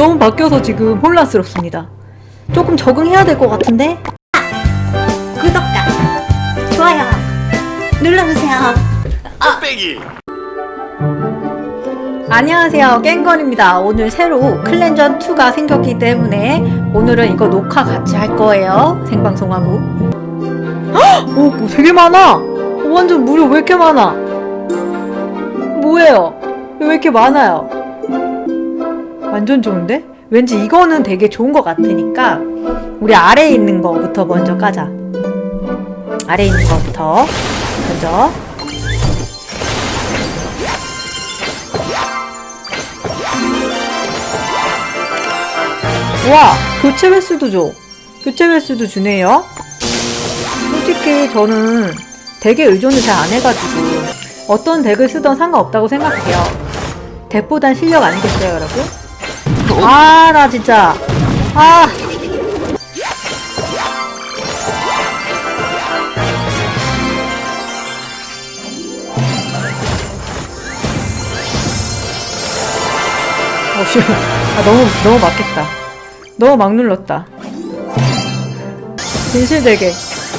너무 바뀌어서 지금 혼란스럽습니다. 조금 적응해야 될 것 같은데? 구독과 좋아요 눌러주세요. 뚝배기. 안녕하세요. 깽건입니다. 오늘 새로 클랜전 2가 생겼기 때문에 오늘은 이거 녹화 같이 할 거예요. 생방송하고. 헉! 오, 뭐 되게 많아. 오, 완전 무료 왜 이렇게 많아? 뭐예요? 왜 이렇게 많아요 완전 좋은데? 왠지 이거는 되게 좋은 것 같으니까 우리 아래에 있는 거부터 먼저 까자. 아래에 있는 거부터 먼저. 와 교체 횟수도 줘. 교체 횟수도 주네요. 솔직히 저는 덱에 의존을 잘 안 해가지고 어떤 덱을 쓰던 상관없다고 생각해요. 덱보단 실력 아니겠어요 여러분? 아 나 진짜 아 어휴, 아, 너무, 너무 막겠다. 너무 막 눌렀다. 진실되게.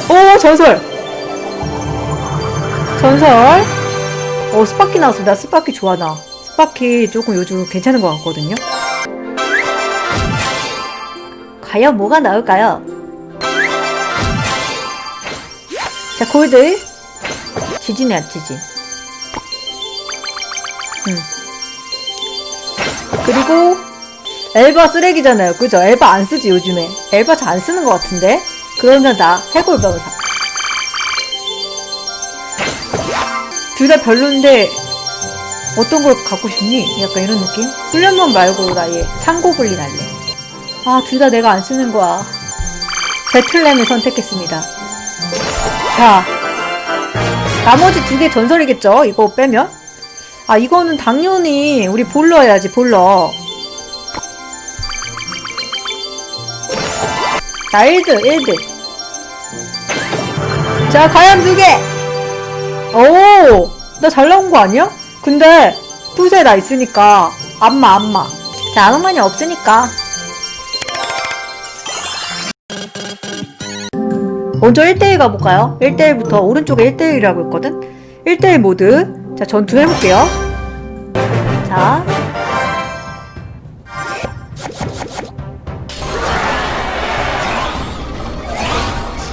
오, 전설! 전설. 오, 스파키 나왔습니다. 스파키 좋아, 나. 스파키 조금 요즘 괜찮은 것 같거든요. 과연 뭐가 나올까요? 자, 골드. 지진이야, 지진. 음. 그리고 엘바 쓰레기잖아요. 그죠? 엘바 안 쓰지 요즘에. 엘바 잘 안 쓰는 것 같은데. 그러면 나 해골 병사. 둘 다 별론데 어떤 걸 갖고 싶니? 약간 이런 느낌? 훈련만 말고 나 얘 창고블린 할래. 아, 둘 다 내가 안 쓰는 거야. 배틀램을 선택했습니다. 자, 나머지 두 개 전설이겠죠? 이거 빼면? 아 이거는 당연히 우리 볼러 해야지 볼러 자 1드 1드 자 과연 두 개 오 나 잘 나온 거 아니야? 근데 푸세 나 있으니까 안마 안마 자 아무만이 없으니까 먼저 1대1 가볼까요? 1대1부터 오른쪽에 1대1이라고 했거든? 1대1 모드 자, 전투 해볼게요. 자.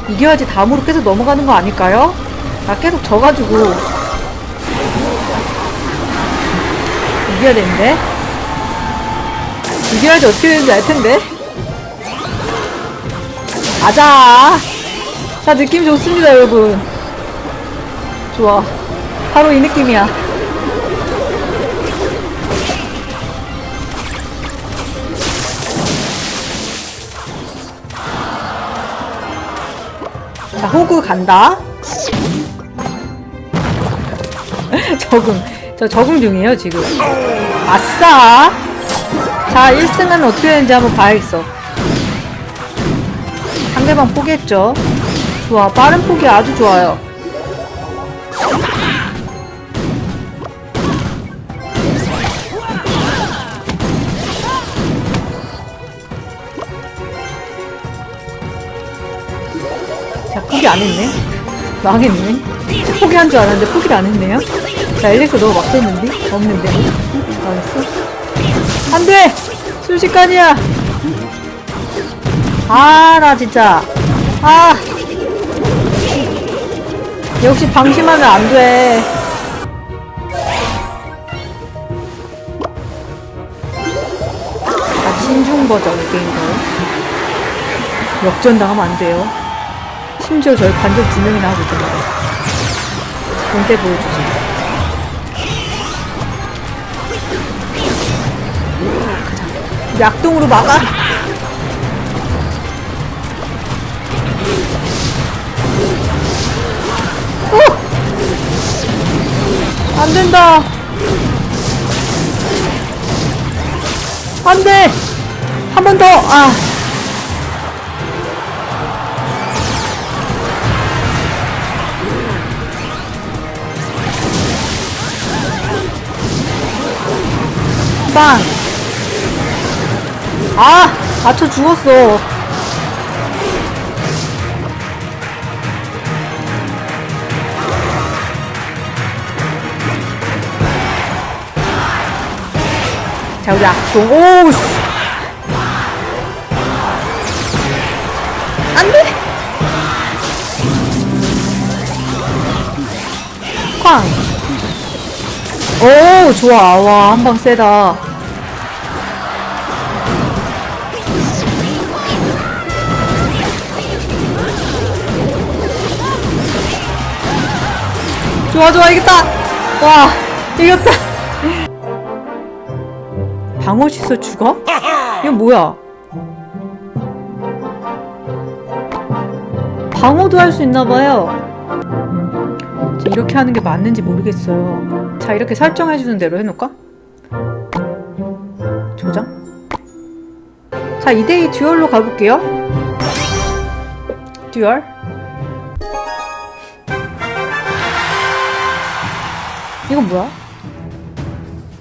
이겨야지 다음으로 계속 넘어가는 거 아닐까요? 나 계속 져가지고. 이겨야 되는데? 이겨야지 어떻게 되는지 알 텐데? 가자! 자, 느낌 좋습니다, 여러분. 좋아. 바로 이 느낌이야. 자, 호구 간다. 적응. 저 적응 중이에요, 지금. 아싸! 자, 1승은 어떻게 되는지 한번 봐야겠어. 상대방 포기했죠? 좋아. 빠른 포기 아주 좋아요. 자, 포기 안 했네. 망했네. 포기한 줄 알았는데 포기를 안 했네요. 자, 엘리스 너무 막 썼는데? 없는데? 망했어? 안 돼! 순식간이야! 아, 나 진짜. 아! 역시 방심하면 안 돼. 아, 신중 버전 게임도. 역전당하면 안 돼요. 심지어 저희 관전 두 명이나 하고 말이야. 본때 보여주지. 약동으로 막아. 오! 안 된다. 안 돼. 한 번 더. 아. 빵! 아! 맞춰 죽었어. 자, 우리 악동. 오우, 씨. 안 돼! 쾅! 오, 좋아. 와, 한 방 세다. 좋아, 좋아, 이겼다! 와, 이겼다! 방어 시설 죽어? 이거 뭐야? 방어도 할 수 있나봐요. 이렇게 하는 게 맞는지 모르겠어요. 자, 이렇게 설정해주는 대로 해놓을까? 조정? 자, 2대2 듀얼로 가볼게요. 듀얼. 이건 뭐야?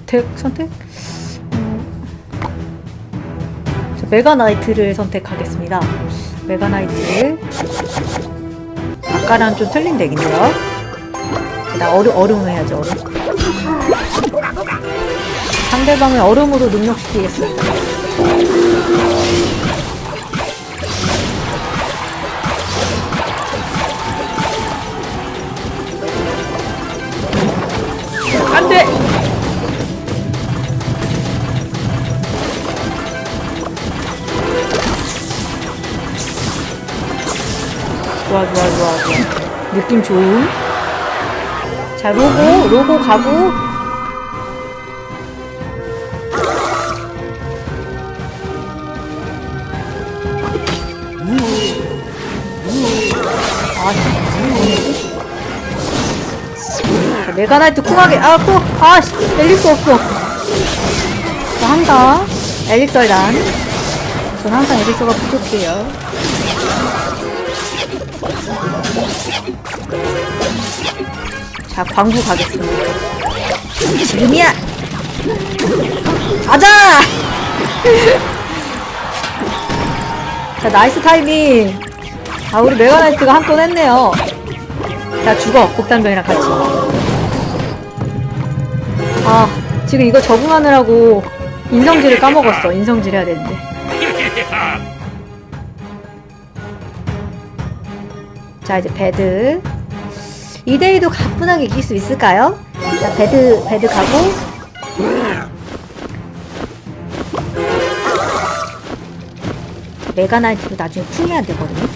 덱 선택? 메가나이트를 선택하겠습니다. 메가나이트. 아까랑 좀 틀린 덱인데요. 나 얼음, 얼음 해야지, 얼음. 상대방을 얼음으로 능력시키겠습니다. 안 돼! 좋아, 좋아, 좋아, 좋아. 느낌 좋음. 자, 로고, 로고 가고. 아, 자, 메가나이트 쿵하게, 아, 쿵, 아, 씨, 엘릭스 없어. 자, 한다. 엘릭서 란. 전 항상 엘릭서가 부족해요. 자, 광부 가겠습니다. 지금이야! 가자! 자, 나이스 타이밍. 아, 우리 메가나이트가 한건 했네요. 자, 죽어. 곡단병이랑 같이. 아, 지금 이거 적응하느라고 인성질을 까먹었어. 인성질 해야 되는데. 자, 이제 배드. 2대2도 가뿐하게 이길 수 있을까요? 자, 배드, 배드 가고. 메가나이트도 나중에 쿵해야 되거든요.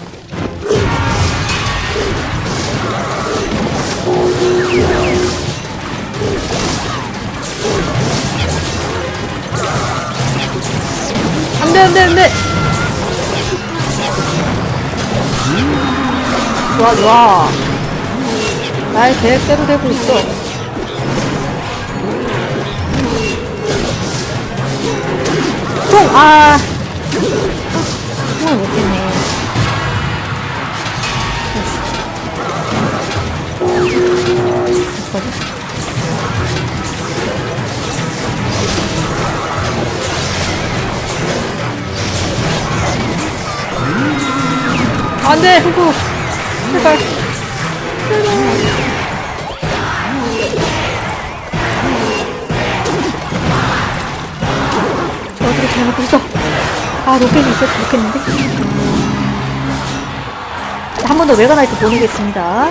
안 돼, 안 돼, 안 돼! 좋아, 좋아. 나의 계획대로 되고 있어. 총! 아! 총을 못했네. 됐거든? 안 돼! 후구! 제발! 저 어떻게 잘못 있어? 아, 로켓이 있었으면 좋겠는데? 한 번 더 메가나이트 보내겠습니다.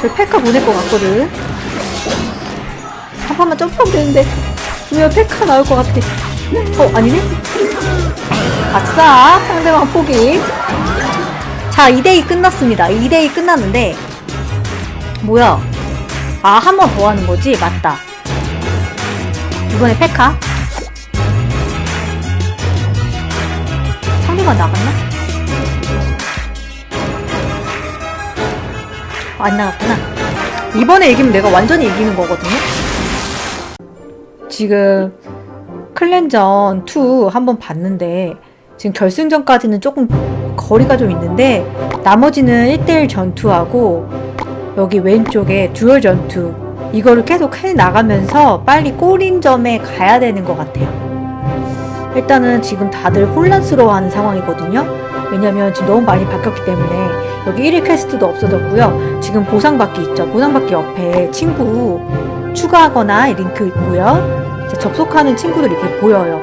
저 페카 보낼 것 같거든. 한 번만 점프하면 되는데. 분명 페카 나올 것 같아. 어, 아니네? 박사, 상대방 포기. 자, 2대2 끝났습니다. 2대2 끝났는데, 뭐야? 아, 한 번 더 하는 거지? 맞다. 이번에 페카. 상대방 나갔나? 어, 안 나갔구나. 이번에 이기면 내가 완전히 이기는 거거든요? 지금 클랜전 2 한번 봤는데 지금 결승전까지는 조금 거리가 좀 있는데 나머지는 1대1 전투하고 여기 왼쪽에 듀얼 전투 이거를 계속 해 나가면서 빨리 꼬린 점에 가야 되는 것 같아요. 일단은 지금 다들 혼란스러워하는 상황이거든요. 왜냐면 지금 너무 많이 바뀌었기 때문에 여기 1일 퀘스트도 없어졌고요. 지금 보상받기 있죠. 보상받기 옆에 친구 추가하거나 링크 있고요. 접속하는 친구들 이렇게 보여요.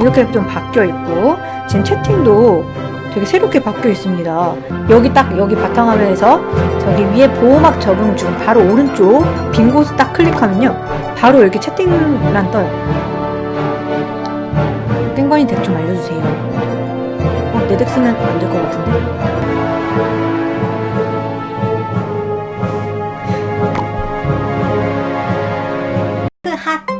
이렇게 좀 바뀌어 있고 지금 채팅도 되게 새롭게 바뀌어 있습니다. 여기 딱 여기 바탕화면에서 저기 위에 보호막 적응 중 바로 오른쪽 빈 곳을 딱 클릭하면요. 바로 이렇게 채팅란 떠요. 땡관이 덱 좀 알려주세요. 어, 내덱 쓰면 안 될 것 같은데? 그 핫.